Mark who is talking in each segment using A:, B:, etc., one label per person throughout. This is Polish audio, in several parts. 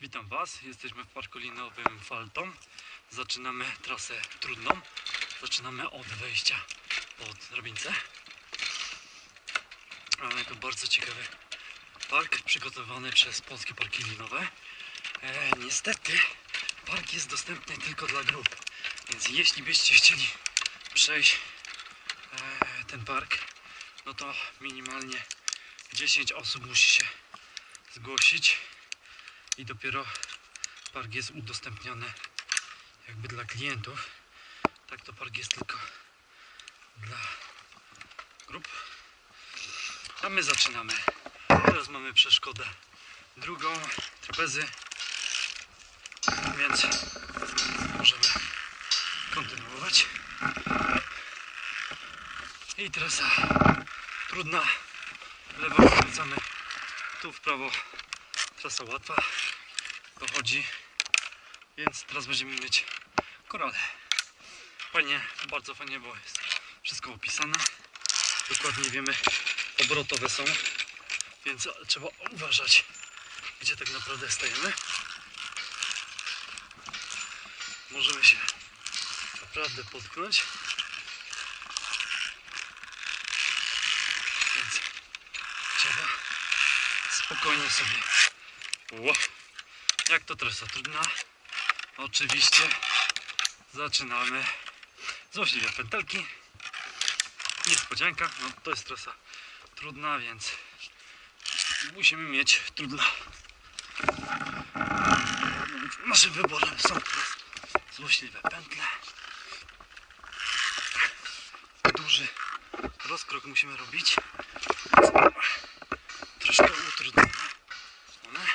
A: Witam Was, jesteśmy w parku linowym Faltom. Zaczynamy trasę trudną. Zaczynamy od wejścia pod drabince. Ale to bardzo ciekawy park przygotowany przez Polskie Parki Linowe. E, niestety park jest dostępny tylko dla grup, więc jeśli byście chcieli przejść e, ten park, no to minimalnie 10 osób musi się zgłosić i dopiero park jest udostępniony jakby dla klientów. Tak to park jest tylko dla grup. A my zaczynamy. Teraz mamy przeszkodę drugą, trapezy, więc możemy kontynuować. I trasa trudna. Lewo skręcamy, tu w prawo trasa łatwa dochodzi, więc teraz będziemy mieć korale. Fajnie, bardzo fajnie, bo jest wszystko opisane. Dokładnie wiemy, obrotowe są, więc trzeba uważać, gdzie tak naprawdę stajemy. Możemy się naprawdę potknąć. Więc trzeba spokojnie sobie Jak to trasa trudna? Oczywiście zaczynamy złośliwe pętelki. Niespodzianka, no to jest trasa trudna, więc musimy mieć trudna. Naszym wyborem są teraz złośliwe pętle. Duży rozkrok musimy robić. Troszkę utrudnione. One.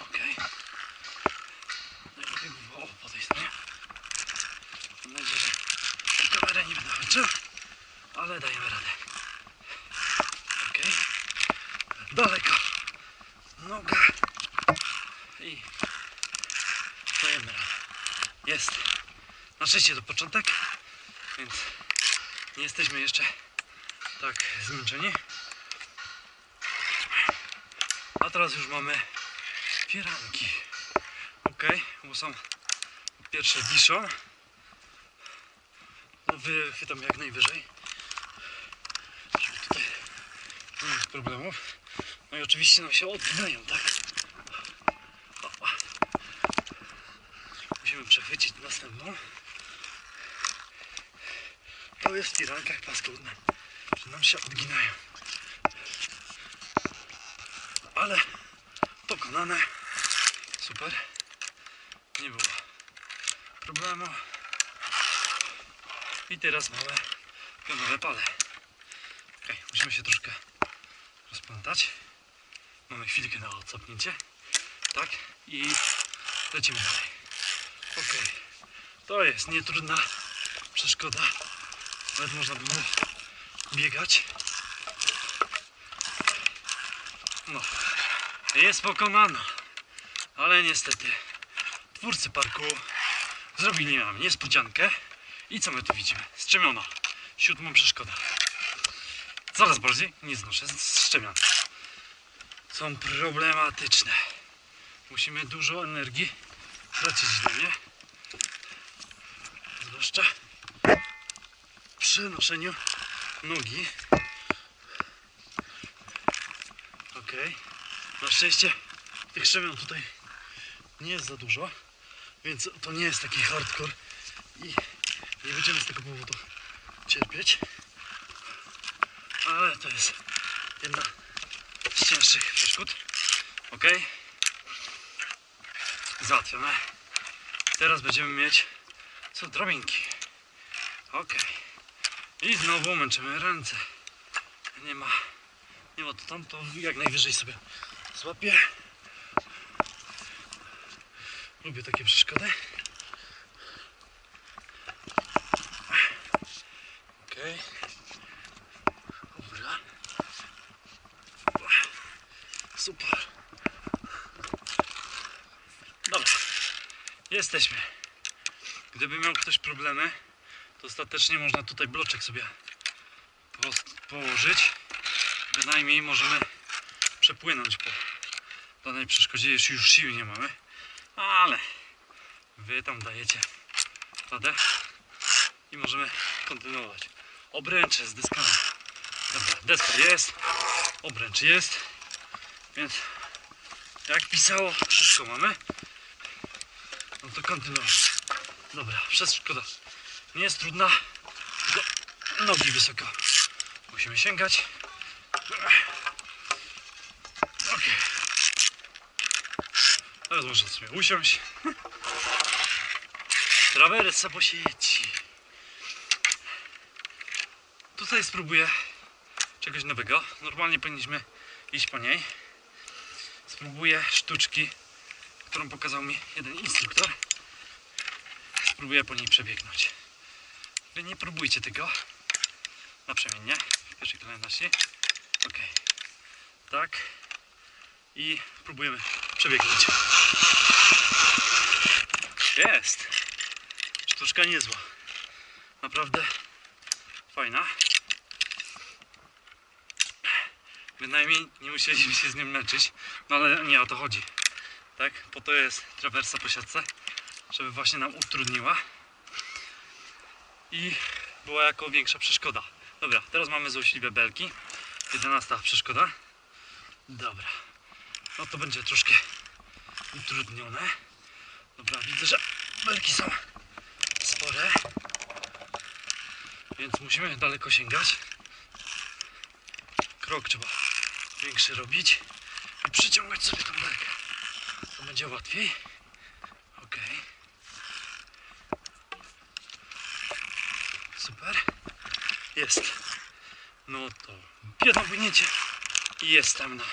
A: Okej. Najlepiej by było po tej stronie. Mam nadzieję, że kamerę nie będę męczył, ale dajemy radę. Okej. Daleko. Noga. I dajemy. Jest. Na szczęście to początek, więc nie jesteśmy jeszcze tak zmęczeni. A teraz już mamy firanki. Ok, bo są pierwsze wiszą. No wychwytam jak najwyżej. Żeby tutaj nie mieć problemów. No i oczywiście nam się odginają, tak? Musimy przechwycić następną. To jest w firankach paskudne, że nam się odginają. ale pokonane. Super. Nie było problemu. I teraz małe pionowe pale. Okay, musimy się troszkę rozplątać. Mamy chwilkę na odsapnięcie. Tak. I lecimy dalej. Ok. To jest nietrudna przeszkoda. Nawet można było biegać. No, jest pokonana. Ale niestety, twórcy parku zrobili nam niespodziankę. I co my tu widzimy? Strzemiona. Siódmą przeszkoda. Coraz bardziej nie znoszę strzemion. Są problematyczne. Musimy dużo energii tracić na nie. Zwłaszcza przy noszeniu nogi Okej. Na szczęście tych szczemion tutaj nie jest za dużo, więc to nie jest taki hardcore i nie będziemy z tego powodu cierpieć. Ale to jest jedna cięższych przeszkód. Ok. Załatwione. Teraz będziemy mieć co drabinki. Ok. I znowu męczymy ręce. Nie ma nie ma to tam, to jak najwyżej sobie złapię. Lubię takie przeszkody. Okej. Dobra. Super. Dobra. Jesteśmy. Gdyby miał ktoś problemy, to ostatecznie można tutaj bloczek sobie po- położyć bynajmniej możemy przepłynąć po danej przeszkodzie już, już sił nie mamy, ale wy tam dajecie radę i możemy kontynuować. Obręcze z deskami. Dobra, deska jest, obręcz jest, więc jak pisało, wszystko mamy. No to kontynuujemy. Dobra, przeszkoda nie jest trudna, tylko nogi wysoko. Musimy sięgać. Okej. Teraz można sobie usiąść. Trawersa po sieci. Tutaj spróbuję czegoś nowego. Normalnie powinniśmy iść po niej. Spróbuję sztuczki, którą pokazał mi jeden instruktor. Spróbuję po niej przebiegnąć. Wy nie próbujcie tego. Naprzemiennie. W pierwszej kolejności. Ok. Tak. I próbujemy przebiegnąć. Jest. Sztuczka niezła. Naprawdę fajna. Bynajmniej nie musieliśmy się z nim męczyć. No ale nie o to chodzi. Tak? Po to jest trawersa po siatce, żeby właśnie nam utrudniła i była jako większa przeszkoda. Dobra, teraz mamy złośliwe belki. 11 przeszkoda. Dobra. No to będzie troszkę utrudnione. Dobra, widzę, że belki są spore. Więc musimy daleko sięgać. Krok trzeba większy robić i przyciągać sobie tą belkę. Będzie łatwiej. Ok. Super. Jest. No to jedno płynięcie i jestem na.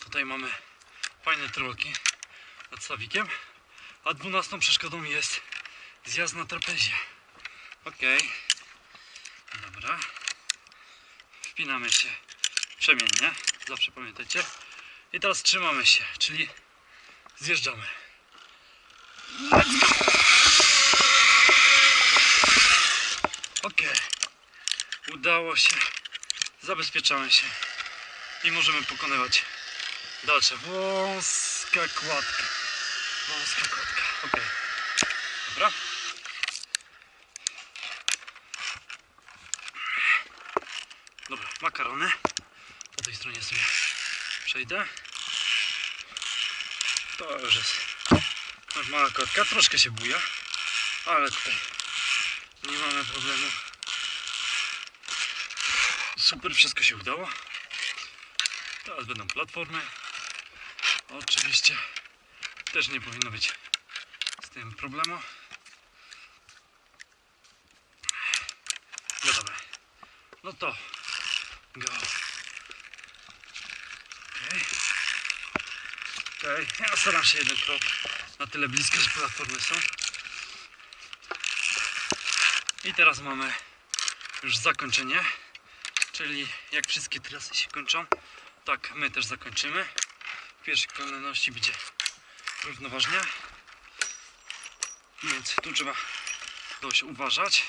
A: Tutaj mamy fajne trolki nad stawikiem, a dwunastą przeszkodą jest zjazd na trapezie. Ok. Dobra. Wpinamy się przemiennie, zawsze pamiętajcie. I teraz trzymamy się, czyli zjeżdżamy. Ok. Udało się. Zabezpieczamy się. I możemy pokonywać dalsze. Wąska kładka. Wąska kładka. Ok. Dobra. Dobra, makarony. Po tej stronie sobie przejdę. To już jest normalna kotka. Troszkę się buja, ale tutaj nie mamy problemu. Super, wszystko się udało. Teraz będą platformy. Oczywiście też nie powinno być z tym problemu. Gotowe. No to go. Okej. Okej, ja staram się jeden krok na tyle blisko, że platformy są. I teraz mamy już zakończenie, czyli jak wszystkie trasy się kończą, tak my też zakończymy. W pierwszej kolejności będzie równoważnie, więc tu trzeba dość uważać.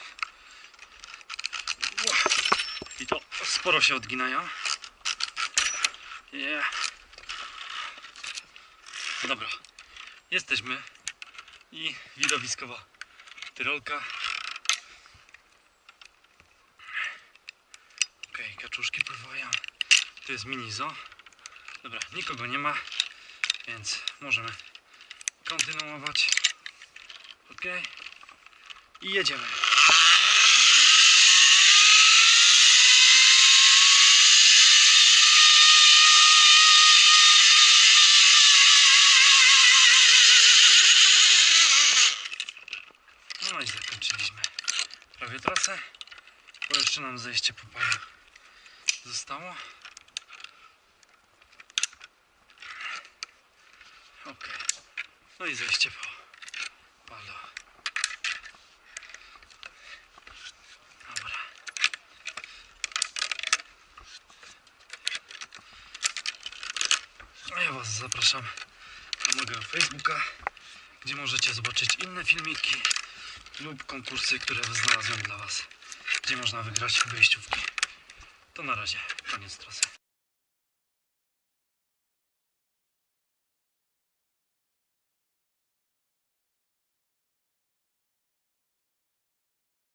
A: I to sporo się odginają. Yeah. Dobra, jesteśmy i widowiskowa tyrolka. Okej, kaczuszki pływają. Tu jest minizo. Dobra, nikogo nie ma, więc możemy kontynuować. Okej. I jedziemy. No i zakończyliśmy trasę, bo jeszcze nam zejście po polu zostało. Ok. No i zejście po polu. Dobra. A ja Was zapraszam na mojego Facebooka, gdzie możecie zobaczyć inne filmiki lub konkursy, które znalazłem dla Was, gdzie można wygrać wejściówki. To na razie, koniec trasy.